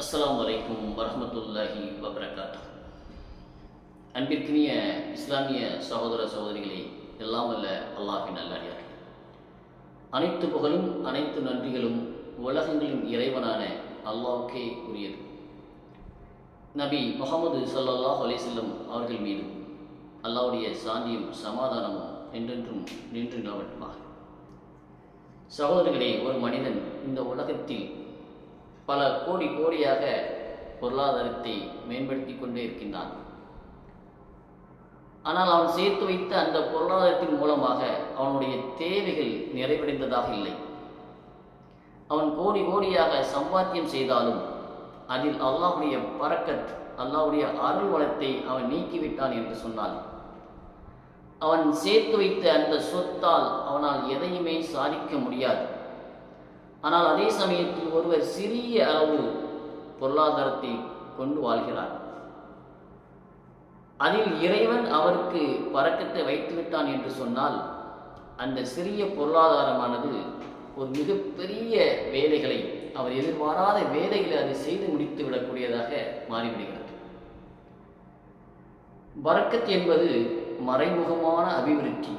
அஸ்லாம் வலைக்கும் வரமத்துல்லாஹி வபரகாத்து அன்பிற்கினிய இஸ்லாமிய சகோதர சகோதரிகளே எல்லாம் அல்ல அல்லாஹின் நல்லடியார்கள் அனைத்து புகழும் அனைத்து நன்றிகளும் உலகங்களின் இறைவனான அல்லாவுக்கே உரியது. நபி முகமது சல்லாஹ் அலிசல்லம் அவர்கள் மீது அல்லாவுடைய சாந்தியும் சமாதானமும் என்றென்றும் நின்று நிலவட்டுமாக சகோதரர்களே ஒரு மனிதன் இந்த உலகத்தில் பல கோடி கோடியாக பொருளாதாரத்தை மேம்படுத்தி கொண்டே இருக்கின்றான். ஆனால் அவன் சேர்த்து வைத்த அந்த பொருளாதாரத்தின் மூலமாக அவனுடைய தேவைகள் நிறைவடைந்ததாக இல்லை. அவன் கோடி கோடியாக சம்பாத்தியம் செய்தாலும் அதில் அல்லாவுடைய பறக்கத் அல்லாவுடைய அருள் வளத்தை அவன் நீக்கிவிட்டான் என்று சொன்னான் அவன் சேர்த்து வைத்த அந்த சொத்தால் அவனால் எதையுமே சாதிக்க முடியாது. ஆனால் அதே சமயத்தில் ஒருவர் சிறிய அளவு பொருளாதாரத்தை கொண்டு வாழ்கிறார். அதில் இறைவன் அவருக்கு பறக்கத்தை வைத்துவிட்டான் என்று சொன்னால் அந்த சிறிய பொருளாதாரமானது ஒரு மிகப்பெரிய வேலைகளை அவர் எதிர்பாராத வேலைகளை அது செய்து முடித்து விடக்கூடியதாக மாறிவிடுகிறது. பறக்கத் என்பது மறைமுகமான அபிவிருத்தி.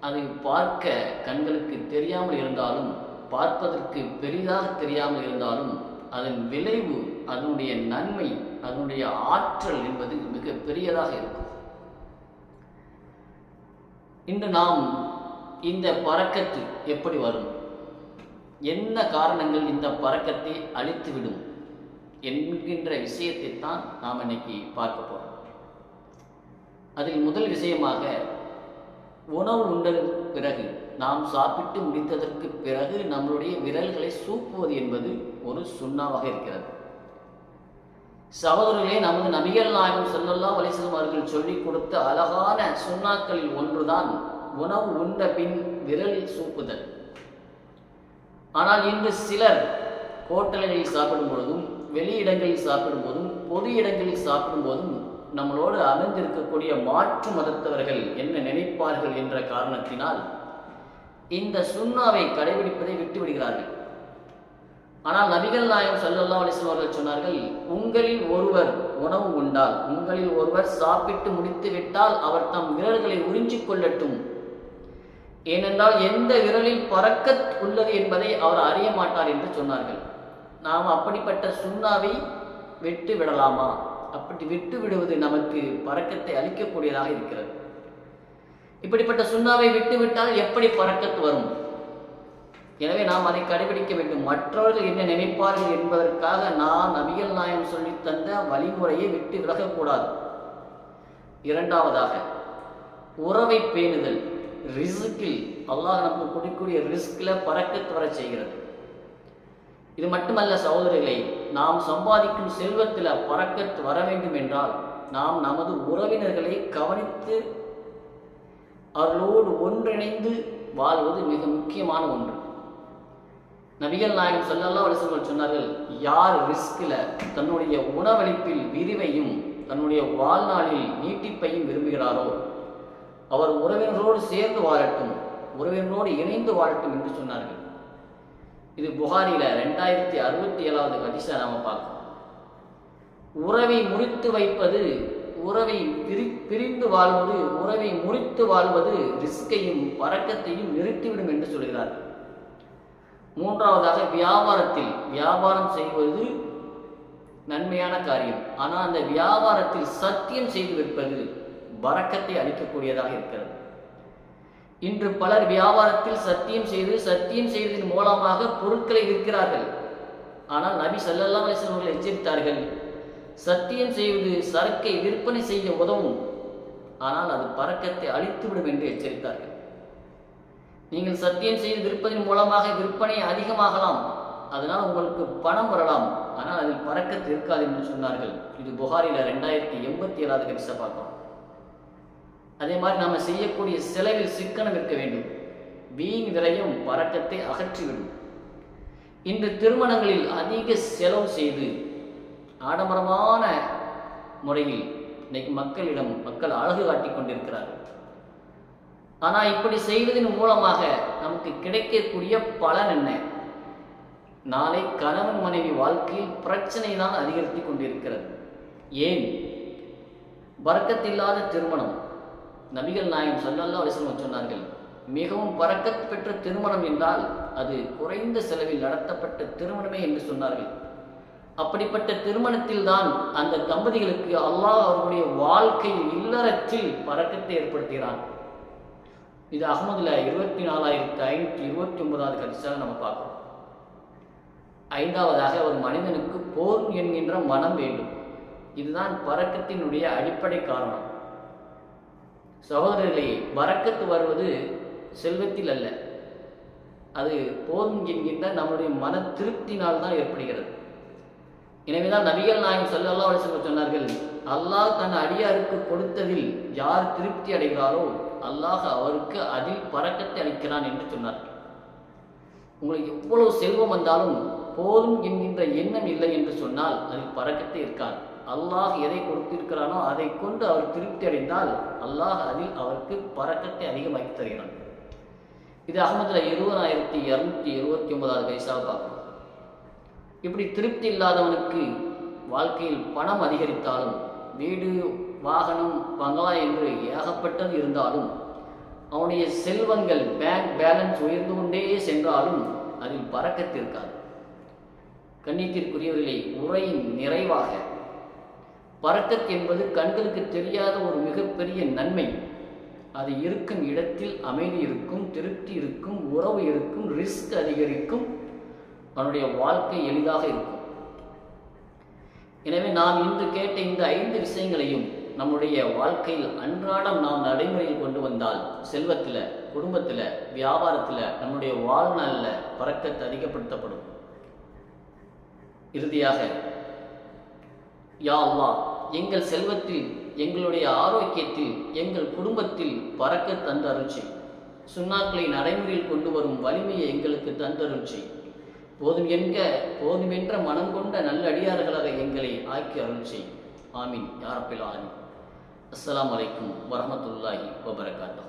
அதை பார்க்க கண்களுக்கு தெரியாமல் இருந்தாலும் பார்ப்பதற்கு பெரிதாக தெரியாமல் இருந்தாலும் அதன் விளைவு அதனுடைய நன்மை அதனுடைய ஆற்றல் என்பது மிக பெரியதாக இருக்கும். இன்று நாம் இந்த பறக்கத்து எப்படி வரும்? என்ன காரணங்கள் இந்த பறக்கத்தை அழித்துவிடும் என்கின்ற விஷயத்தை தான் நாம் இன்னைக்கு பார்க்க போகிறோம் அதில் முதல் விஷயமாக உணவு உண்டதற்கு பிறகு நாம் சாப்பிட்டு முடித்ததற்கு பிறகு நம்மளுடைய விரல்களை சூப்புவது என்பது ஒரு சுண்ணாவாக இருக்கிறது. சகோதரர்களே நமது நபிகள் நாயகம் சொல்லல்லா வலிசலம் அவர்கள் சொல்லிக் கொடுத்த அழகான சுண்ணாக்களில் ஒன்றுதான் உணவு உண்ட பின் விரல் சூப்புதல். ஆனால் இன்று சிலர் ஹோட்டல்களில் சாப்பிடும் பொழுதும் வெளியிடங்களில் சாப்பிடும் போதும் பொது இடங்களில் சாப்பிடும் போதும் நம்மளோடு அமைந்திருக்கக்கூடிய மாற்று மதத்தவர்கள் என்ன நினைப்பார்கள் என்ற காரணத்தினால் இந்த சுண்ணாவை கடைபிடிப்பதை விட்டு விடுகிறார்கள். ஆனால் நபிகள் நாயகம் சல்லல்லா அலிஸ்லாம் அவர்கள் சொன்னார்கள் உங்களில் ஒருவர் உணவு உண்டால் உங்களில் ஒருவர் சாப்பிட்டு முடித்து விட்டால் அவர் தம் விரல்களை உறிஞ்சிக் கொள்ளட்டும். ஏனென்றால் எந்த விரலில் பறக்கத் உள்ளது என்பதை அவர் அறிய மாட்டார் என்று சொன்னார்கள். நாம் அப்படிப்பட்ட சுண்ணாவை விட்டு விடலாமா? அப்படி விட்டு விடுவது நமக்கு பறக்கத்தை அளிக்கக்கூடியதாக இருக்கிறது. இப்படிப்பட்ட சுண்ணாவை விட்டுவிட்டால் எப்படி பறக்கத்து வரும்? எனவே நாம் அதை கடைபிடிக்க வேண்டும். மற்றவர்கள் என்ன நினைப்பார்கள் என்பதற்காக நான் நபிகள் நாயம் சொல்லி தந்த வழிமுறையை விட்டு விலகக்கூடாது. இரண்டாவதாக உறவை பேணுதல். ரிஸ்கில் அல்லாஹ் நமக்கு கொடுக்கக்கூடிய ரிஸ்கில் பறக்கத்து வர செய்கிறது. இது மட்டுமல்ல சகோதரிகளை நாம் சம்பாதிக்கும் செல்வத்தில் பறக்கத்து வர வேண்டும் என்றால் நாம் நமது உறவினர்களை கவனித்து அவர்களோடு ஒன்றிணைந்து வாழ்வது மிக முக்கியமான ஒன்று. நபிகள் நாயகம் சொல்லல்லா வலிசர்கள் சொன்னார்கள் யார் ரிஸ்கில் தன்னுடைய உணவளிப்பில் விரிவையும் தன்னுடைய வாழ்நாளில் நீட்டிப்பையும் விரும்புகிறாரோ அவர் உறவினர்களோடு சேர்ந்து வாழட்டும் உறவினரோடு இணைந்து வாழட்டும் என்று சொன்னார்கள். இது புகாரியில் ரெண்டாயிரத்தி அறுபத்தி ஏழாவது ஹதீஸா நாம பார்க்கணும் உறவை முறித்து வைப்பது உறவை பிரி பிரிந்து வாழ்வது உறவை முறித்து வாழ்வது ரிஸ்கையும் பறக்கத்தையும் நிறுத்திவிடும் என்று சொல்கிறார். மூன்றாவதாக வியாபாரத்தில் வியாபாரம் செய்வது நன்மையான காரியம். ஆனால் அந்த வியாபாரத்தில் சத்தியம் செய்து விற்பது பறக்கத்தை அளிக்கக்கூடியதாக இருக்கிறது. இன்று பலர் வியாபாரத்தில் சத்தியம் செய்து சத்தியம் செய்வதன் மூலமாக பொருட்களை விற்கிறார்கள். ஆனால் நபி சல்லல்லா அலிஸ்லாம் அவர்கள் எச்சரித்தார்கள் சத்தியம் செய்வது சரக்கை விற்பனை செய்ய உதவும். ஆனால் அது பறக்கத்தை அழித்துவிடும் என்று எச்சரித்தார்கள். நீங்கள் சத்தியம் செய்து விற்பதன் மூலமாக விற்பனை அதிகமாகலாம். அதனால் உங்களுக்கு பணம் வரலாம். ஆனால் அதில் பறக்கத்து இருக்காது என்று சொன்னார்கள். இது புகாரில் ரெண்டாயிரத்தி எண்பத்தி ஏழாவது கரிசை பார்க்கிறோம். அதே மாதிரி நாம் செய்யக்கூடிய செலவில் சிக்கனம் இருக்க வேண்டும். வீண் விரையும் பறக்கத்தை அகற்றிவிடும். இன்று திருமணங்களில் அதிக செலவு செய்து ஆடம்பரமான முறையில் இன்னைக்கு மக்களிடம் மக்கள் அழகு காட்டிக் கொண்டிருக்கிறார்கள். ஆனால் இப்படி செய்வதன் மூலமாக நமக்கு கிடைக்கக்கூடிய பலன் என்ன? நாளை கணவன் மனைவி வாழ்க்கையில் பிரச்சனை தான் அதிகரித்து கொண்டிருக்கிறது. ஏன்? பறக்கத்தில்லாத திருமணம். நபிகள் நாயகம் சல்லல்லா அலிஸ்லம் சொன்னார்கள் மிகவும் பறக்கத் பெற்ற திருமணம் என்றால் அது குறைந்த செலவில் நடத்தப்பட்ட திருமணமே என்று சொன்னார்கள். அப்படிப்பட்ட திருமணத்தில் தான் அந்த தம்பதிகளுக்கு அல்லாஹ் அவர்களுடைய வாழ்க்கையில் இல்லறத்தில் பறக்கத்தை ஏற்படுத்துகிறான். இது அகமதுல இருபத்தி நாலாயிரத்தி ஐநூற்றி இருபத்தி ஒன்பதாவது கடிசாக நம்ம பார்க்கணும் ஐந்தாவதாக ஒரு மனிதனுக்கு போர் என்கின்ற மனம் வேண்டும். இதுதான் பறக்கத்தினுடைய அடிப்படை காரணம். சகோதரர்களே பறக்கத்து வருவது செல்வத்தில் அல்ல. அது போதும் என்கின்ற நம்முடைய மன திருப்தினால் தான் ஏற்படுகிறது. எனவேதான் நபிகள் நாயகம் சல்லல்லா அலிஸ்லம் சொன்னார்கள் அல்லாஹ் தன் அடியாருக்கு கொடுத்ததில் யார் திருப்தி அடைகிறாரோ அல்லாஹ் அவருக்கு அதில் பறக்கத்தை அளிக்கிறான் என்று சொன்னார் உங்களுக்கு எவ்வளவு செல்வம் வந்தாலும் போதும் என்கின்ற எண்ணம் இல்லை என்று சொன்னால் அதில் பறக்கத்தை இருக்காது. அல்லாஹ் எதை கொடுத்திருக்கிறானோ அதை கொண்டு அவர் திருப்தி அடைந்தால் அல்லாஹ் அதில் அவருக்கு பறக்கத்தை அதிகமாக்கி தருகிறான். இது அகமதுல இருபதாயிரத்தி இரநூத்தி இருபத்தி ஒன்பதாவது வயசாக பார்க்கும் இப்படி திருப்தி இல்லாதவனுக்கு வாழ்க்கையில் பணம் அதிகரித்தாலும் வீடு வாகனம் பங்களா என்று ஏகப்பட்டது இருந்தாலும் அவனுடைய செல்வங்கள் பேங்க் பேலன்ஸ் உயர்ந்து கொண்டே சென்றாலும் அதில் பறக்கத்திருக்காது கண்ணியத்திற்குரியவர்களே உரையின் நிறைவாக. பறக்கத் என்பது கண்களுக்கு தெரியாத ஒரு மிகப்பெரிய நன்மை. அது இருக்கும் இடத்தில் அமைதி இருக்கும் திருப்தி இருக்கும் உறவு இருக்கும் ரிஸ்க் அதிகரிக்கும் அவனுடைய வாழ்க்கை எளிதாக இருக்கும். எனவே நாம் இன்று கேட்ட இந்த ஐந்து விஷயங்களையும் நம்முடைய வாழ்க்கையில் அன்றாடம் நாம் நடைமுறையில் கொண்டு வந்தால் செல்வத்தில் குடும்பத்தில் வியாபாரத்தில் நம்முடைய வாழ்நாளில் பறக்கத்தை அதிகப்படுத்தப்படும். இறுதியாக யா அல்லாஹ் எங்கள் செல்வத்தில் எங்களுடைய ஆரோக்கியத்தில் எங்கள் குடும்பத்தில் பறக்க தந்தருச்சி சுண்ணாக்களை நடைமுறையில் கொண்டு வரும் வலிமையை எங்களுக்கு தந்தருச்சி போதும் என்க போதும் என்ற மனம் கொண்ட நல்ல அடியார்களாக எங்களை ஆக்கி செய் ஆமீன். யாரப்பில் ஆமீன். அஸ்லாம் வலைக்கும் வரமத்துல்லாஹி வபரகாத்தூ